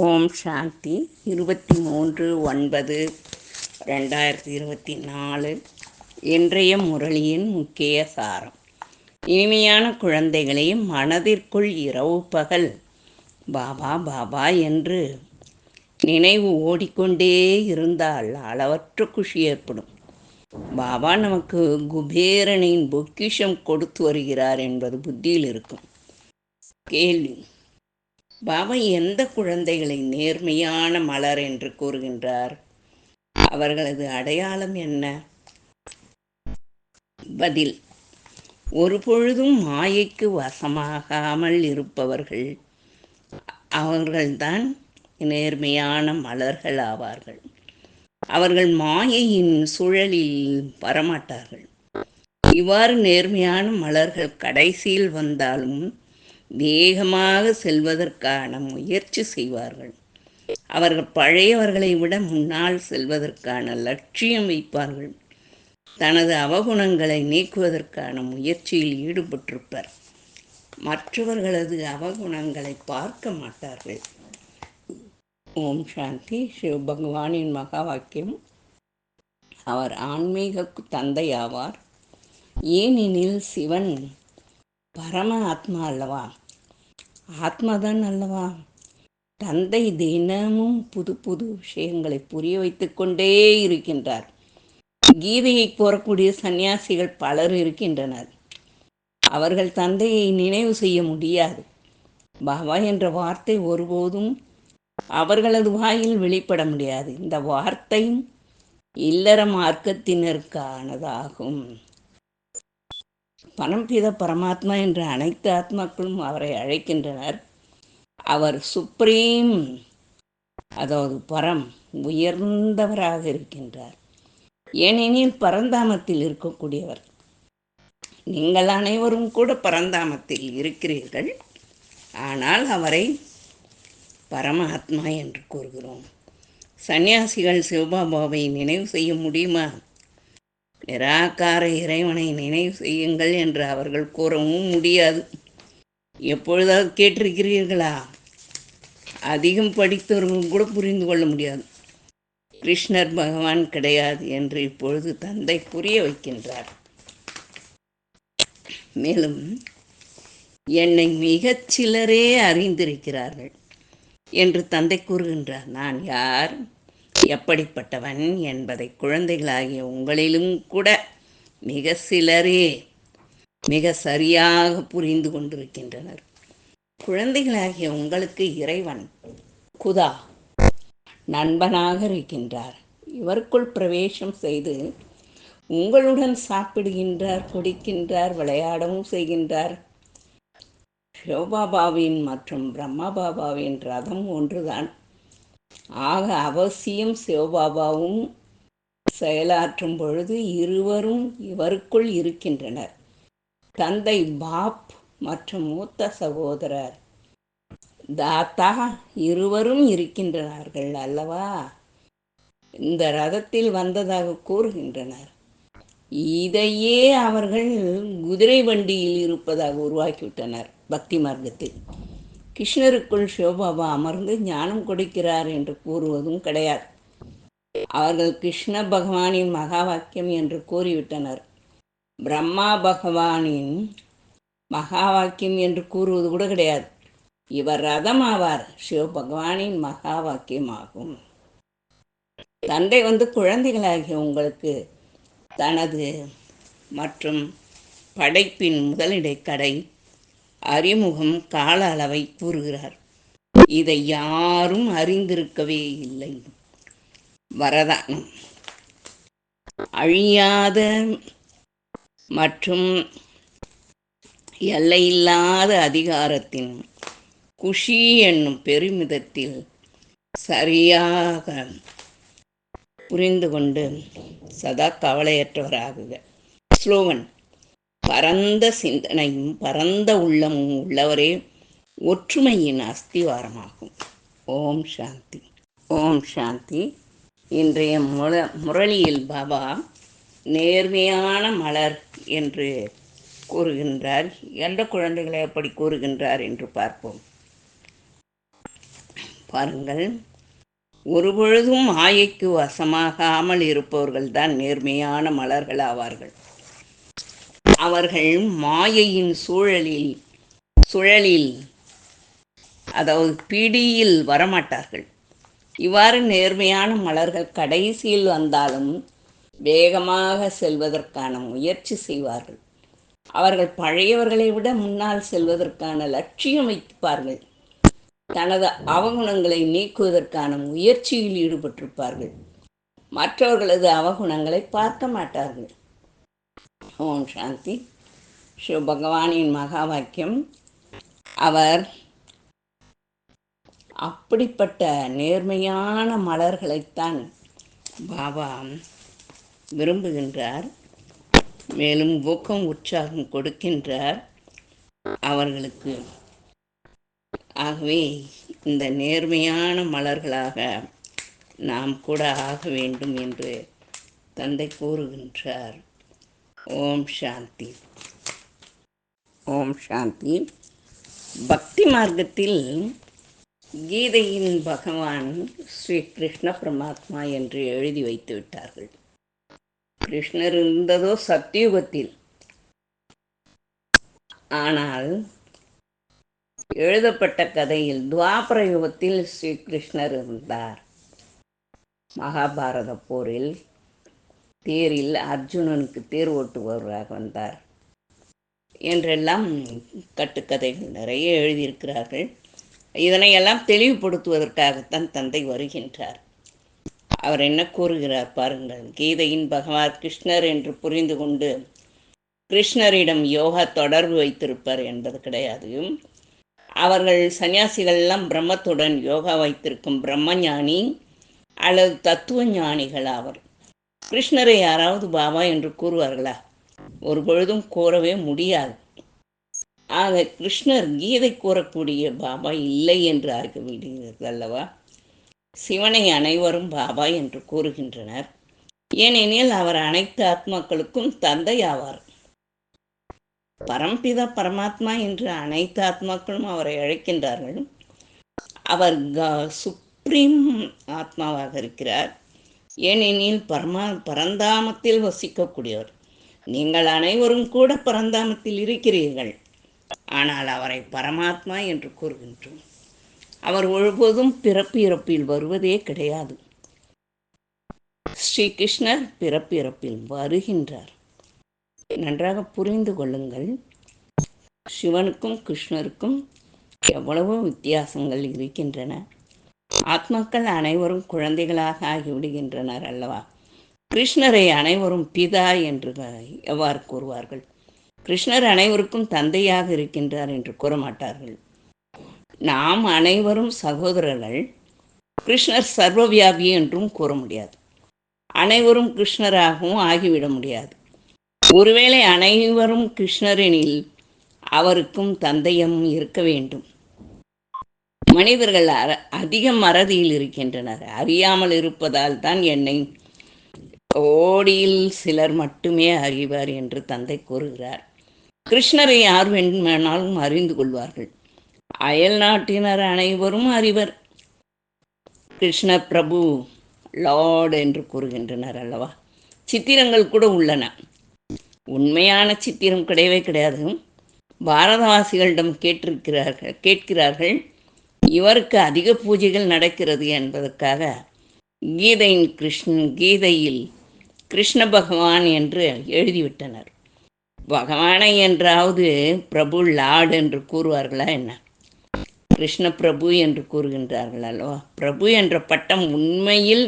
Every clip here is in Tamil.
ஓம் சாந்தி இருபத்தி மூன்று ஒன்பது ரெண்டாயிரத்தி இருபத்தி நாலு. இன்றைய முரளியின் முக்கிய சாரம். இனிமையான குழந்தைகளை மனதிற்குள் இரவு பகல் பாபா பாபா என்று நினைவு ஓடிக்கொண்டே இருந்தால் அளவற்ற குஷி ஏற்படும். பாபா நமக்கு குபேரனின் பொக்கிஷம் கொடுத்து வருகிறார் என்பது புத்தியில் இருக்கும். கேள்வி பாபா எந்த குழந்தைகளை நேர்மையான மலர் என்று கூறுகின்றார்? அவர்களது அடையாளம் என்ன? பதில் ஒரு பொழுதும் மாயைக்கு வசமாகாமல் இருப்பவர்கள். அவர்கள்தான் நேர்மையான மலர்கள் ஆவார்கள். அவர்கள் மாயையின் சுழலில் வரமாட்டார்கள். இவ்வாறு நேர்மையான மலர்கள் கடைசியில் வந்தாலும் வேகமாக செல்வதற்கான முயற்சி செய்வார்கள். அவர்கள் பழையவர்களை விட முன்னால் செல்வதற்கான லட்சியம் வைப்பார்கள். தனது அவகுணங்களை நீக்குவதற்கான முயற்சியில் ஈடுபட்டிருப்பர். மற்றவர்களது அவகுணங்களை பார்க்க மாட்டார்கள். ஓம் சாந்தி. சிவ பகவானின் மகா வாக்கியம் அவர் ஆன்மீக தந்தை ஆவார் ஏனெனில் சிவன் பரம ஆத்மா அல்லவா? ஆத்மாதான் அல்லவா? தந்தை தினமும் புது புது விஷயங்களை புரிய வைத்து கொண்டே இருக்கின்றார். கீதையை கோரக்கூடிய சன்னியாசிகள் பலர் இருக்கின்றனர். அவர்கள் தந்தையை நினைவு செய்ய முடியாது. பாபா என்ற வார்த்தை ஒருபோதும் அவர்களது வாயில் வெளிப்பட முடியாது. இந்த வார்த்தையும் இல்லற மார்க்கத்தினருக்கானதாகும். பரம்பித பரமாத்மா என்ற அனைத்து ஆத்மாக்களும் அவரை அழைக்கின்றனர். அவர் சுப்ரீம் அதாவது பரம் உயர்ந்தவராக இருக்கின்றார். ஏனெனில் பரந்தாமத்தில் இருக்கக்கூடியவர். நீங்கள் அனைவரும் கூட பரந்தாமத்தில் இருக்கிறீர்கள். ஆனால் அவரை பரமாத்மா என்று கூறுகிறோம். சன்னியாசிகள் சிவபாபாவை நினைவு செய்ய முடியுமா? நிராகார இறைவனை நினைவு செய்யுங்கள் என்று அவர்கள் கூறவும் முடியாது. எப்பொழுதாவது கேட்டிருக்கிறீர்களா? அதிகம் படித்தவர்களும் கூட புரிந்து கொள்ள முடியாது. கிருஷ்ணர் பகவான் கிடையாது என்று இப்பொழுது தந்தை புரிய வைக்கின்றார். மேலும் என்னை மிகச் சிலரே அறிந்திருக்கிறார்கள் என்று தந்தை கூறுகின்றார். நான் யார்? எப்படிப்பட்டவன் என்பதை குழந்தைகளாகிய உங்களிலும் கூட மிக சிலரே மிக சரியாக புரிந்து கொண்டிருக்கின்றனர். குழந்தைகளாகிய உங்களுக்கு இறைவன் குதா நண்பனாக இருக்கின்றார். இவருக்குள் பிரவேசம் செய்து உங்களுடன் சாப்பிடுகின்றார் குடிக்கின்றார் விளையாடவும் செய்கின்றார். சிவபாபாவின் மற்றும் பிரம்மா பாபாவின் ரதம் ஒன்றுதான். ஆக அவசியம் சிவபாபாவும் செயலாற்றும் பொழுது இருவரும் இவருக்குள் இருக்கின்றனர். தந்தை பாப் மற்றும் மூத்த சகோதரர் தாத்தா இருவரும் இருக்கின்றனார்கள் அல்லவா? இந்த ரதத்தில் வந்ததாக கூறுகின்றனர். இதையே அவர்கள் குதிரை வண்டியில் இருப்பதாக உருவாக்கிவிட்டனர் பக்தி மார்க்கத்தில். கிருஷ்ணருக்குள் சிவபாபா அமர்ந்து ஞானம் கொடுக்கிறார் என்று கூறுவதும் கிடையாது. அவர்கள் கிருஷ்ண பகவானின் மகா வாக்கியம் என்று கூறிவிட்டனர். பிரம்மா பகவானின் மகா வாக்கியம் என்று கூறுவது கூட கிடையாது. இவர் ரதம் ஆவார் சிவ பகவானின் மகா வாக்கியமாகும். தந்தை வந்து குழந்தைகளாகிய உங்களுக்கு தனது மற்றும் படைப்பின் முதலிடை கடை அறிமுகம் கால அளவை கூறுகிறார். இதை யாரும் அறிந்திருக்கவே இல்லை. வரதானம். அழியாத மற்றும் எல்லையில்லாத அதிகாரத்தின் குஷி என்னும் பெருமிதத்தில் சரியாக புரிந்து கொண்டு சதா கவலையற்றவராகுக. ஸ்லோகன். பரந்த சிந்தனையும் பரந்த உள்ளமும் உள்ளவரே ஒற்றுமையின் அஸ்திவாரமாகும். ஓம் சாந்தி. ஓம் சாந்தி. இன்றைய முர முரளியில் பாபா நேர்மையான மலர் என்று கூறுகின்றார். எந்த குழந்தைகளை எப்படி கூறுகின்றார் என்று பார்ப்போம். பாருங்கள். ஒருபொழுதும் மாயைக்கு வசமாகாமல் இருப்பவர்கள்தான் நேர்மையான மலர்கள் ஆவார்கள். அவர்கள் மாயையின் சூழலில் சுழலில் அதாவது பிடியில் வரமாட்டார்கள். இவ்வாறு நேர்மையான மலர்கள் கடைசியில் வந்தாலும் வேகமாக செல்வதற்கான முயற்சி செய்வார்கள். அவர்கள் பழையவர்களை விட முன்னால் செல்வதற்கான லட்சியம் வைத்துப்பார்கள். தனது அவகுணங்களை நீக்குவதற்கான முயற்சியில் ஈடுபட்டிருப்பார்கள். மற்றவர்களது அவகுணங்களை பார்க்க மாட்டார்கள். ஓம் சாந்தி. ஸ்ரீ பகவானின் மகா வாக்கியம் அவர் அப்படிப்பட்ட நேர்மையான மலர்களைத்தான் பாபா விரும்புகின்றார். மேலும் ஊக்கம் உற்சாகம் கொடுக்கின்றார். அவர்களுக்கு ஆகவே இந்த நேர்மையான மலர்களாக நாம் கூட ஆக வேண்டும் என்று தந்தை கூறுகின்றார். ஓம் சாந்தி. ஓம் சாந்தி. பக்தி மார்க்கத்தில் கீதையின் பகவான் ஸ்ரீ கிருஷ்ண பரமாத்மா என்று எழுதி வைத்து விட்டார்கள். கிருஷ்ணர் இருந்ததோ சத்தியுகத்தில் ஆனால் எழுதப்பட்ட கதையில் துவாபர யுகத்தில் ஸ்ரீ கிருஷ்ணர் இருந்தார். மகாபாரத போரில் தேரில் அர்ஜுனனுக்கு தேர் ஓட்டுபவராக வந்தார் என்றெல்லாம் கட்டுக்கதைகள் நிறைய எழுதியிருக்கிறார்கள். இதனையெல்லாம் தெளிவுபடுத்துவதற்காகத்தான் தந்தை வருகின்றார். அவர் என்ன கூறுகிறார் பாருங்கள். கீதையின் பகவான் கிருஷ்ணர் என்று புரிந்து கொண்டு கிருஷ்ணரிடம் யோகா தொடர்பு வைத்திருப்பார் என்பது கிடையாது அவர்கள் சன்னியாசிகள்லாம் பிரம்மத்துடன் யோகா வைத்திருக்கும் பிரம்மஞானி அல்லது தத்துவ ஞானிகள் அவர் கிருஷ்ணரை யாராவது பாபா என்று கூறுவார்களா? ஒரு பொழுதும் கூறவே முடியாது. ஆக கிருஷ்ணர் கீதை கூறக்கூடிய பாபா இல்லை என்று ஆகிவிடுகிறது அல்லவா? சிவனை அனைவரும் பாபா என்று கூறுகின்றனர். ஏனெனில் அவர் அனைத்து ஆத்மாக்களுக்கும் தந்தை ஆவார் பரம்பிதா பரமாத்மா என்று அனைத்து ஆத்மாக்களும் அவரை அழைக்கின்றார்கள் அவர் சுப்ரீம் ஆத்மாவாக இருக்கிறார். ஏனெனில் பரமா பரந்தாமத்தில் வசிக்கக்கூடியவர். நீங்கள் அனைவரும் கூட பரந்தாமத்தில் இருக்கிறீர்கள். ஆனால் அவரை பரமாத்மா என்று கூறுகின்றோம். அவர் ஒருபோதும் பிறப்பு இறப்பில் வருவதே கிடையாது. ஸ்ரீகிருஷ்ணர் பிறப்பு இறப்பில் வருகின்றார். நன்றாக புரிந்து கொள்ளுங்கள். சிவனுக்கும் கிருஷ்ணருக்கும் எவ்வளவோ வித்தியாசங்கள் இருக்கின்றன. ஆத்மாக்கள் அனைவரும் குழந்தைகளாக ஆகிவிடுகின்றனர் அல்லவா? கிருஷ்ணரை அனைவரும் பிதா என்று எவ்வாறு கூறுவார்கள்? கிருஷ்ணர் அனைவருக்கும் தந்தையாக இருக்கின்றார் என்று கூற மாட்டார்கள் நாம் அனைவரும் சகோதரர்கள். கிருஷ்ணர் சர்வவியாபி என்றும் கூற முடியாது. அனைவரும் கிருஷ்ணராகவும் ஆகிவிட முடியாது. ஒருவேளை அனைவரும் கிருஷ்ணரெனில் அவருக்கும் தந்தையும் இருக்க வேண்டும். மனிதர்கள் அற அதிக மறதியில் இருக்கின்றனர். அறியாமல் இருப்பதால் தான் என்னை ஓடியில் சிலர் மட்டுமே அறிவார் என்று தந்தை கூறுகிறார். கிருஷ்ணரை யார் வேண்டுமானாலும் அறிந்து கொள்வார்கள். அயல் நாட்டினர் அனைவரும் அறிவர். கிருஷ்ண பிரபு லார்ட் என்று கூறுகின்றனர் அல்லவா? சித்திரங்கள் கூட உள்ளன. உண்மையான சித்திரம் கிடையவே கிடையாது. பாரதவாசிகளிடம் கேட்டிருக்கிறார்கள் கேட்கிறார்கள். இவருக்கு அதிக பூஜைகள் நடக்கிறது என்பதற்காக கீதையின் கிருஷ்ண கீதையில் கிருஷ்ண பகவான் என்று எழுதிவிட்டனர். பகவானை என்றாவது பிரபு லார்டு என்று கூறுவார்களா என்ன? கிருஷ்ண பிரபு என்று கூறுகின்றார்கள் அல்லவா பிரபு என்ற பட்டம் உண்மையில்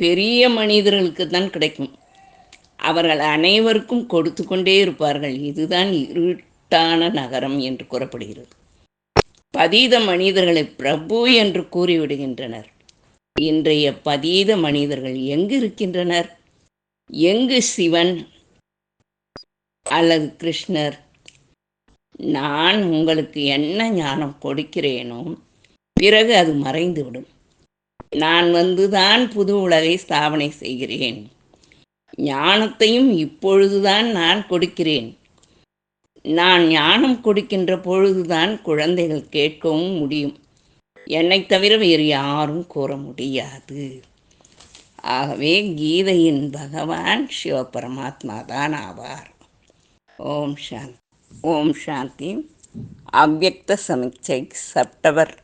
பெரிய மனிதர்களுக்கு தான் கிடைக்கும். அவர்கள் அனைவருக்கும் கொடுத்து கொண்டே இருப்பார்கள். இதுதான் இருட்டான நகரம் என்று கூறப்படுகிறது. பதீத மனிதர்களை பிரபு என்று கூறிவிடுகின்றனர். இன்றைய பதீத மனிதர்கள் எங்கு இருக்கின்றனர்? எங்கு சிவன் அல்லது கிருஷ்ணர்? நான் உங்களுக்கு என்ன ஞானம் கொடுக்கிறேனோ பிறகு அது மறைந்துவிடும். நான் வந்துதான் புது உலகை ஸ்தாபனை செய்கிறேன். ஞானத்தையும் இப்பொழுதுதான் நான் கொடுக்கிறேன். நான் ஞானம் கொடுக்கின்ற பொழுதுதான் குழந்தைகள் கேட்கவும் முடியும். என்னைத் தவிர வேறு யாரும் கூற முடியாது. ஆகவே கீதையின் பகவான் சிவபரமாத்மா தான் ஆவார். ஓம் சாந்தி. ஓம் சாந்தி. அவ்வக்த சமீட்சை செப்டம்பர்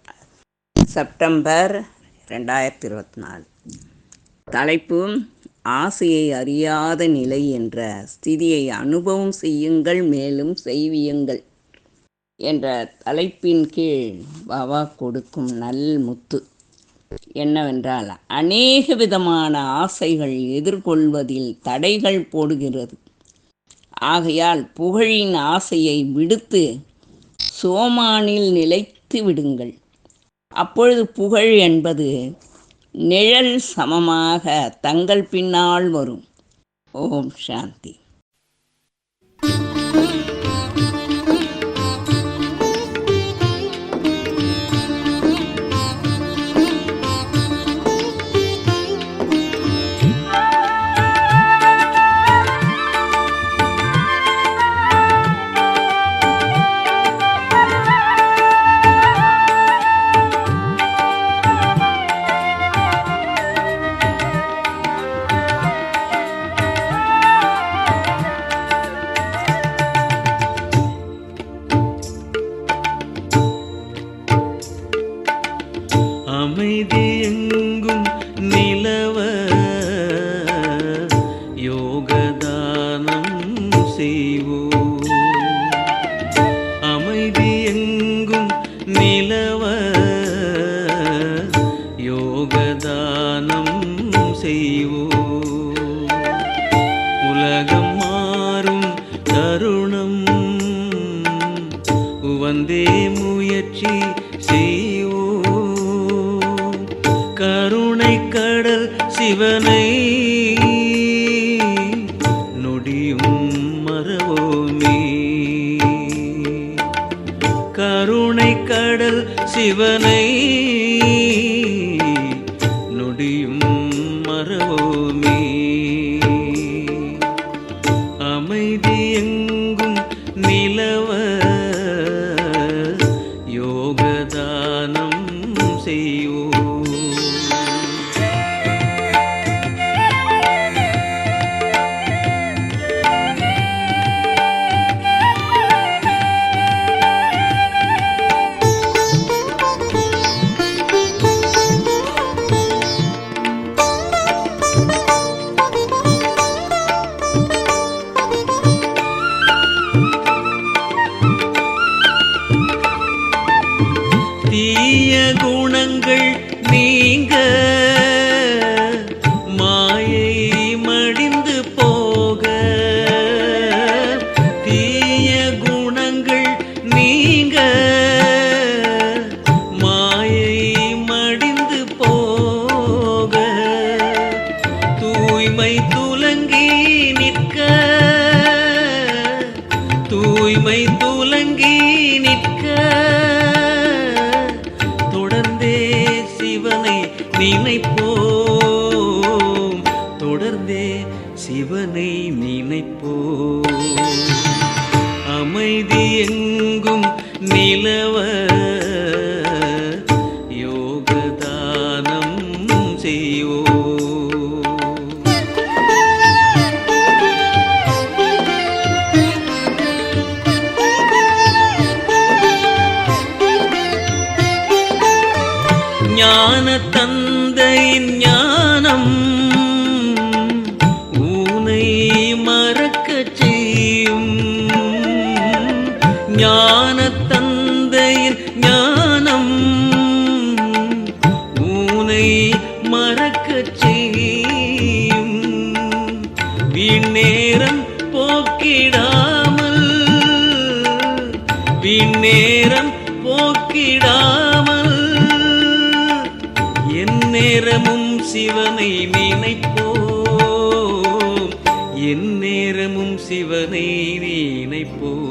செப்டம்பர் ரெண்டாயிரத்தி இருபத்தி நாலு. தலைப்பு ஆசையை அறியாத நிலை என்ற ஸ்திதியை அனுபவம் செய்யுங்கள் மேலும் செய்வியுங்கள் என்ற தலைப்பின் கீழ் பாபா கொடுக்கும் நல் முத்து. என்னவென்றால் அநேக விதமான ஆசைகள் எதிர்கொள்வதில் தடைகள் போடுகிறது. ஆகையால் புகழின் ஆசையை விடுத்து சோமானில் நிலைத்து விடுங்கள். அப்பொழுது புகழ் என்பது நிழல் சமமாக தங்கள் பின்னால் வரும். ஓம் சாந்தி. சிவனை மறக்கச் செய்யும். வீணேரம் போக்கிடாமல் வீணேரம் போக்கிடாமல் என் நேரமும் சிவனை நினைப்போம். என் நேரமும் சிவனை நினைப்போம்.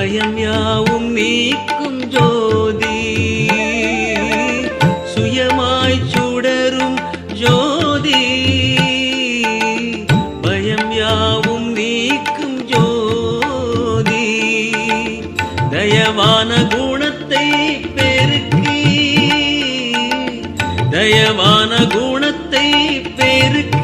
பயம் யாவும் நீக்கும் ஜோதி சுயமாய் சுடரும் ஜோதி பயம் யாவும் நீக்கும் ஜோதி தயவான குணத்தை பெருக்கி தயவான குணத்தை பெருக்கி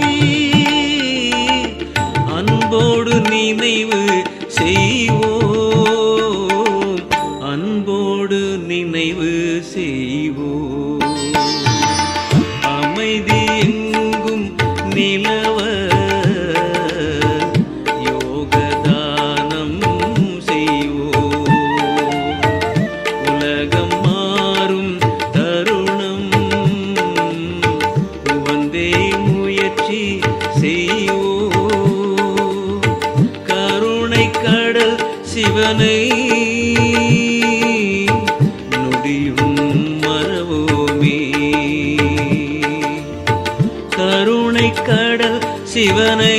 நினைவு செய்வோம். அமைதி எங்கும் நிலவ கருணை கடல் சிவனை.